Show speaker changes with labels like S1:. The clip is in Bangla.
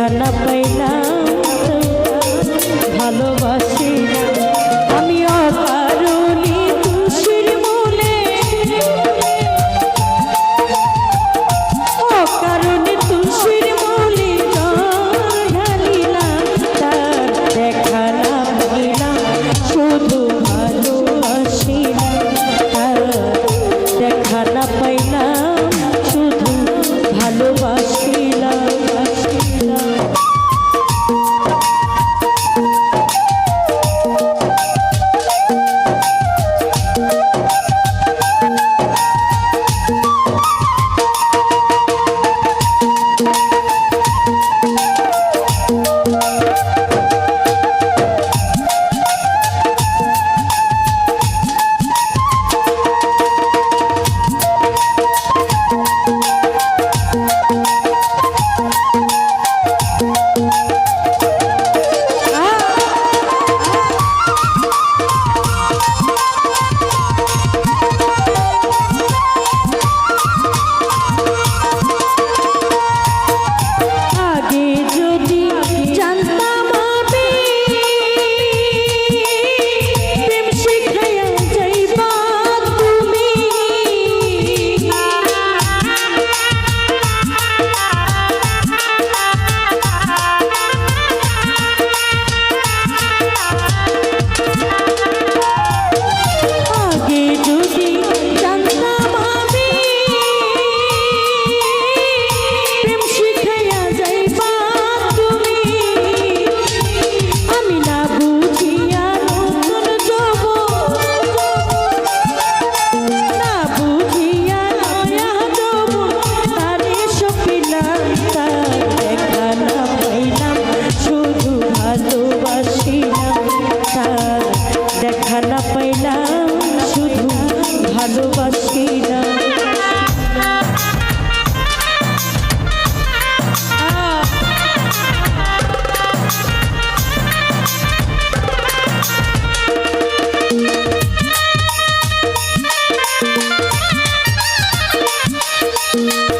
S1: ঠিকানা পাইলাম, ভালোবাসি। আমি অকারণী খুশির মূলে। অকারণে তুষির মূলে ঢালিলাম তার দেখা না পাইলাম শুধু ভালোবাসিলাম তার দেখা না পাইলাম। Música